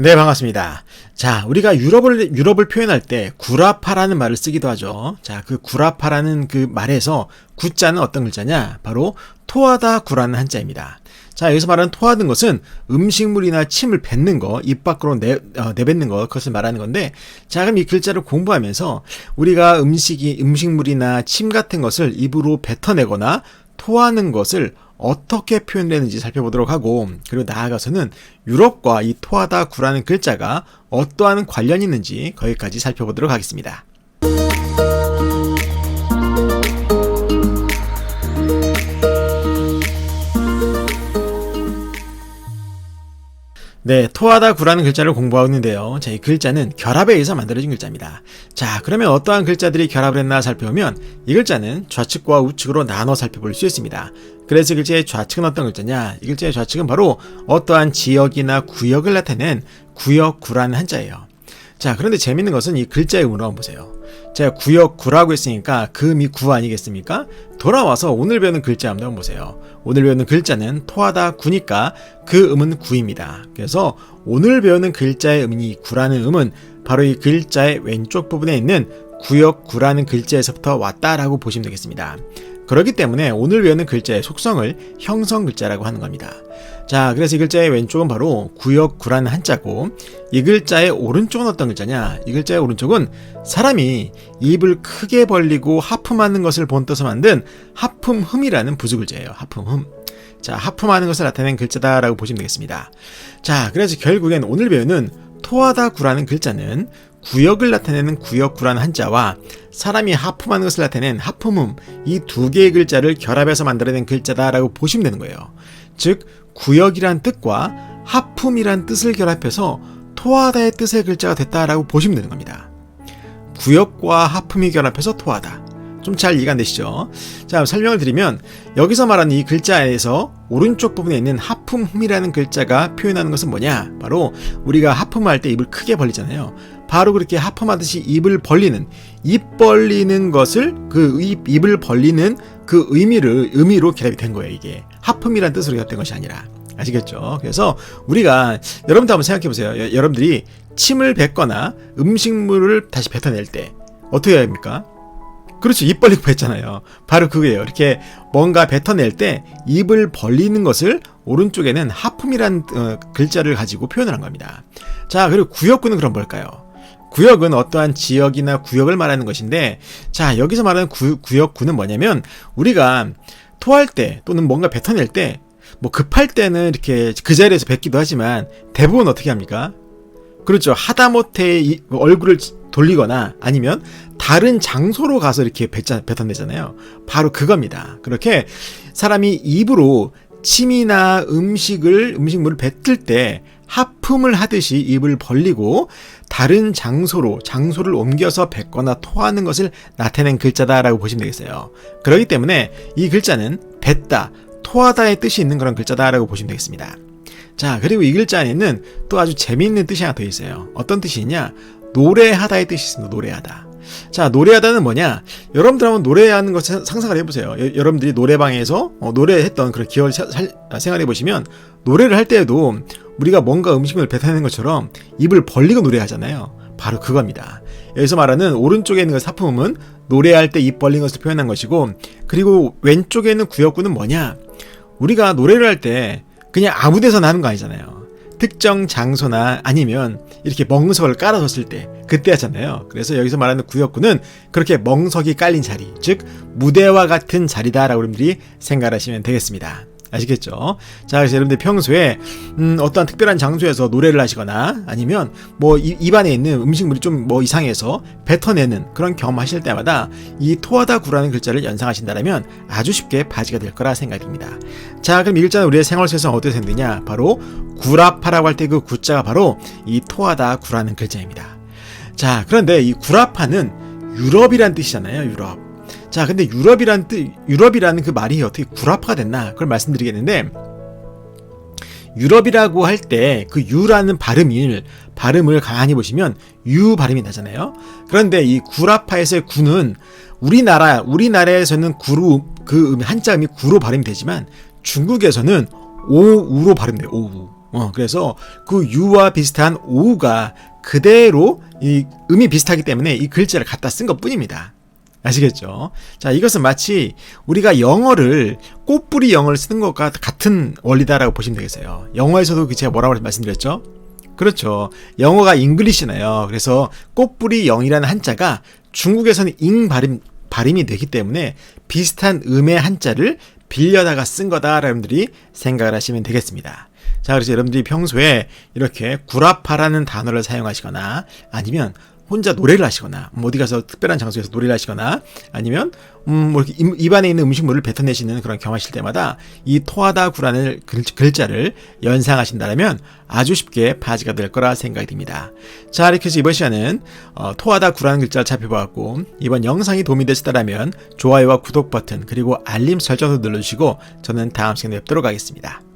네, 반갑습니다. 자, 우리가 유럽을, 유럽을 표현할 때 구라파라는 말을 쓰기도 하죠. 자, 그 구라파라는 그 말에서 구자는 어떤 글자냐? 바로 토하다 구라는 한자입니다. 자, 여기서 말하는 토하는 것은 음식물이나 침을 뱉는 거, 입 밖으로 내, 어, 내뱉는 거, 그것을 말하는 건데, 자, 그럼 이 글자를 공부하면서 우리가 음식이, 음식물이나 침 같은 것을 입으로 뱉어내거나 토하는 것을 어떻게 표현되는지 살펴보도록 하고 그리고 나아가서는 유럽과 이 토하다 구라는 글자가 어떠한 관련이 있는지 거기까지 살펴보도록 하겠습니다. 네, 토하다 구라는 글자를 공부하고 있는데요. 자, 이 글자는 결합에 의해서 만들어진 글자입니다. 자, 그러면 어떠한 글자들이 결합을 했나 살펴보면 이 글자는 좌측과 우측으로 나눠 살펴볼 수 있습니다. 그래서 이 글자의 좌측은 어떤 글자냐? 이 글자의 좌측은 바로 어떠한 지역이나 구역을 나타낸 구역구라는 한자예요. 자, 그런데 재밌는 것은 이 글자의 음으로 한번 보세요. 제가 구역구라고 했으니까 금이 구 아니겠습니까? 돌아와서 오늘 배우는 글자 한번 보세요. 오늘 배우는 글자는 토하다 구니까 그 음은 구입니다. 그래서 오늘 배우는 글자의 음이 구라는 음은 바로 이 글자의 왼쪽 부분에 있는 구역구라는 글자에서부터 왔다라고 보시면 되겠습니다. 그렇기 때문에 오늘 배우는 글자의 속성을 형성 글자라고 하는 겁니다. 자, 그래서 이 글자의 왼쪽은 바로 구역구라는 한자고 이 글자의 오른쪽은 어떤 글자냐? 이 글자의 오른쪽은 사람이 입을 크게 벌리고 하품하는 것을 본떠서 만든 하품흠이라는 부수글자예요. 하품흠. 자, 하품하는 것을 나타낸 글자다라고 보시면 되겠습니다. 자, 그래서 결국엔 오늘 배우는 토하다 구라는 글자는 구역을 나타내는 구역구라는 한자와 사람이 하품하는 것을 나타낸 하품음 이 두 개의 글자를 결합해서 만들어낸 글자다라고 보시면 되는 거예요. 즉 구역이란 뜻과 하품이란 뜻을 결합해서 토하다의 뜻의 글자가 됐다라고 보시면 되는 겁니다. 구역과 하품이 결합해서 토하다. 좀 잘 이해가 안 되시죠? 자, 설명을 드리면 여기서 말하는 이 글자에서 오른쪽 부분에 있는 하품흠이라는 글자가 표현하는 것은 뭐냐? 바로 우리가 하품할 때 입을 크게 벌리잖아요. 바로 그렇게 하품하듯이 입을 벌리는 입 벌리는 것을 그 입, 입을 벌리는 그 의미를 의미로 결합이 된 거예요, 이게. 하품이라는 뜻으로 결합된 것이 아니라. 아시겠죠? 그래서 우리가 여러분도 한번 생각해 보세요. 여, 여러분들이 침을 뱉거나 음식물을 다시 뱉어낼 때 어떻게 해야 합니까? 그렇죠. 입 벌리고 뱉잖아요. 바로 그거예요. 이렇게 뭔가 뱉어낼 때 입을 벌리는 것을 오른쪽에는 하품이란 어, 글자를 가지고 표현을 한 겁니다. 자, 그리고 구역구는 그럼 뭘까요? 구역은 어떠한 지역이나 구역을 말하는 것인데, 자, 여기서 말하는 구, 구역구는 뭐냐면, 우리가 토할 때 또는 뭔가 뱉어낼 때, 뭐 급할 때는 이렇게 그 자리에서 뱉기도 하지만, 대부분 어떻게 합니까? 그렇죠. 하다못해 이 얼굴을 돌리거나 아니면 다른 장소로 가서 이렇게 뱉어내잖아요. 바로 그겁니다. 그렇게 사람이 입으로 침이나 음식을, 음식물을 뱉을 때 하품을 하듯이 입을 벌리고 다른 장소로, 장소를 옮겨서 뱉거나 토하는 것을 나타낸 글자다라고 보시면 되겠어요. 그렇기 때문에 이 글자는 뱉다, 토하다의 뜻이 있는 그런 글자다라고 보시면 되겠습니다. 자, 그리고 이 글자 안에는 또 아주 재미있는 뜻이 하나 더 있어요. 어떤 뜻이 있냐? 노래하다의 뜻이 있습니다. 노래하다. 자, 노래하다는 뭐냐? 여러분들 한번 노래하는 것 상상을 해보세요. 여, 러분들이 노래방에서 어, 노래했던 그런 기억을 사, 살, 생각해 보시면 노래를 할 때에도 우리가 뭔가 음식을 뱉어내는 것처럼 입을 벌리고 노래하잖아요. 바로 그겁니다. 여기서 말하는 오른쪽에 있는 그 사품은 노래할 때 입 벌린 것을 표현한 것이고 그리고 왼쪽에 있는 구역구는 뭐냐? 우리가 노래를 할 때 그냥 아무 데서나 하는 거 아니잖아요. 특정 장소나 아니면 이렇게 멍석을 깔아뒀을 때 그때 하잖아요. 그래서 여기서 말하는 구역구는 그렇게 멍석이 깔린 자리, 즉 무대와 같은 자리다라고 여러분들이 생각하시면 되겠습니다. 아시겠죠? 자, 그래서 여러분들 평소에 음, 어떠한 특별한 장소에서 노래를 하시거나 아니면 뭐 입안에 있는 음식물이 좀 뭐 이상해서 뱉어내는 그런 경험하실 때마다 이 토하다 구라는 글자를 연상하신다면 아주 쉽게 바지가 될 거라 생각됩니다. 자, 그럼 이 글자는 우리의 생활 속에서 어떻게 생겼냐? 바로 구라파라고 할 때 그 구자가 바로 이 토하다 구라는 글자입니다. 자, 그런데 이 구라파는 유럽이란 뜻이잖아요, 유럽. 자, 근데 유럽이란 뜻, 유럽이라는 그 말이 어떻게 구라파가 됐나? 그걸 말씀드리겠는데, 유럽이라고 할 때 그 유라는 발음을 발음을 가만히 보시면 유 발음이 나잖아요. 그런데 이 구라파에서의 구는 우리나라 우리나라에서는 구로 그 한자 음이 구로 발음이 되지만 중국에서는 오우로 발음돼요. 오우. 어, 그래서 그 유와 비슷한 오우가 그대로 이 음이 비슷하기 때문에 이 글자를 갖다 쓴 것 뿐입니다. 아시겠죠? 자, 이것은 마치 우리가 영어를 꽃뿌리 영어를 쓰는 것과 같은 원리다라고 보시면 되겠어요. 영어에서도 그 제가 뭐라고 말씀드렸죠? 그렇죠. 영어가 잉글리시나요. 그래서 꽃뿌리 영이라는 한자가 중국에서는 잉 발음, 발음이 되기 때문에 비슷한 음의 한자를 빌려다가 쓴 거다 여러분들이 생각을 하시면 되겠습니다. 자, 그래서 여러분들이 평소에 이렇게 구라파라는 단어를 사용하시거나 아니면 혼자 노래를 하시거나 뭐 어디 가서 특별한 장소에서 노래를 하시거나 아니면 음뭐 입안에 있는 음식물을 뱉어내시는 그런 경험하실 때마다 이 토하다 구라는 글, 글자를 연상하신다면 아주 쉽게 바지가 될 거라 생각이 듭니다. 자 이렇게 해서 이번 시간은 어, 토하다 구라는 글자를 살펴보았고 이번 영상이 도움이 되셨다면 좋아요와 구독 버튼 그리고 알림 설정도 눌러주시고 저는 다음 시간에 뵙도록 하겠습니다.